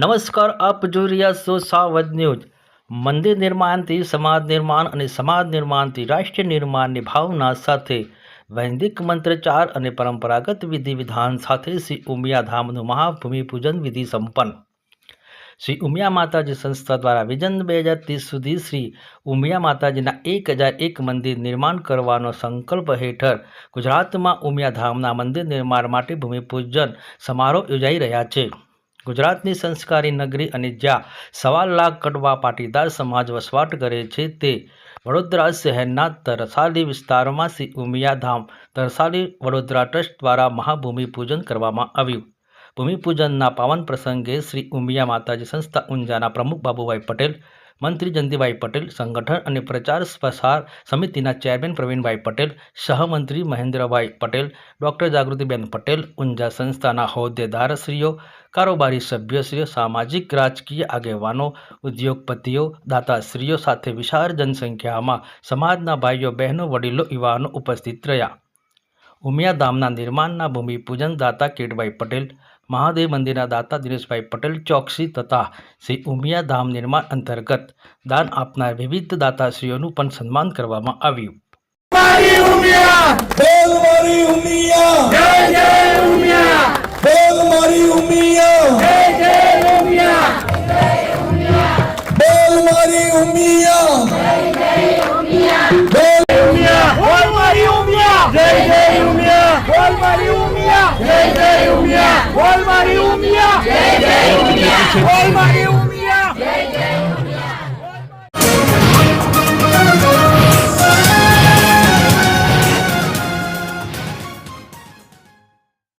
નમસ્કાર, આપ જોઈ રહ્યા છો સાવધ ન્યૂઝ. મંદિર નિર્માણથી, સમાજ નિર્માણ અને સમાજ નિર્માણથી રાષ્ટ્રીય નિર્માણની ભાવના સાથે વૈદિક મંત્રચાર અને પરંપરાગત વિધિ વિધાન સાથે શ્રી ઉમિયા ધામનું મહાભૂમિપૂજન વિધિ સંપન્ન. શ્રી ઉમિયા માતાજી સંસ્થા દ્વારા વિજન બે હજાર ત્રીસ સુધી શ્રી ઉમિયા માતાજીના એક હજાર એક મંદિર નિર્માણ કરવાનો સંકલ્પ હેઠળ ગુજરાતમાં ઉમિયા ધામના મંદિર નિર્માણ માટે ભૂમિપૂજન સમારોહ યોજાઈ રહ્યા છે. ગુજરાતની સંસ્કારી નગરી અને જ્યાં સવા લાખ કડવા પાટીદાર સમાજ વસવાટ કરે છે તે વડોદરા શહેરના તરસાલી વિસ્તારમાં શ્રી ઉમિયા ધામ તરસાલી વડોદરા ટ્રસ્ટ દ્વારા મહાભૂમિપૂજન કરવામાં આવ્યું. ભૂમિપૂજનના પાવન પ્રસંગે શ્રી ઉમિયા માતાજી સંસ્થા ઊંઝાના પ્રમુખ બાબુભાઈ પટેલ મંત્રી જયંતિભાઈ પટેલ, સંગઠન અને પ્રચાર પ્રસાર સમિતિના ચેરમેન પ્રવીણભાઈ પટેલ સહમંત્રી મહેન્દ્રભાઈ પટેલ, ડૉક્ટર જાગૃતિબેન પટેલ, ઊંઝા સંસ્થાના હોદ્દેદારશ્રીઓ, કારોબારી સભ્યશ્રીઓ, સામાજિક રાજકીય આગેવાનો, ઉદ્યોગપતિઓ, દાતાશ્રીઓ સાથે વિશાળ જનસંખ્યામાં સમાજના ભાઈઓ, બહેનો, વડીલો, યુવાનો ઉપસ્થિત રહ્યા. ઉમિયા ધામના નિર્માણના ભૂમિપૂજન દાતા કેટભાઈ પટેલ મહાદેવ મંદિરના દાતા દિનેશભાઈ પટેલ ચોકસી તથા શ્રી ઉમિયા ધામ નિર્માણ અંતર્ગત દાન આપનાર વિવિધ દાતાશ્રીઓનું પણ સન્માન કરવામાં આવ્યું. ઉમિયા જય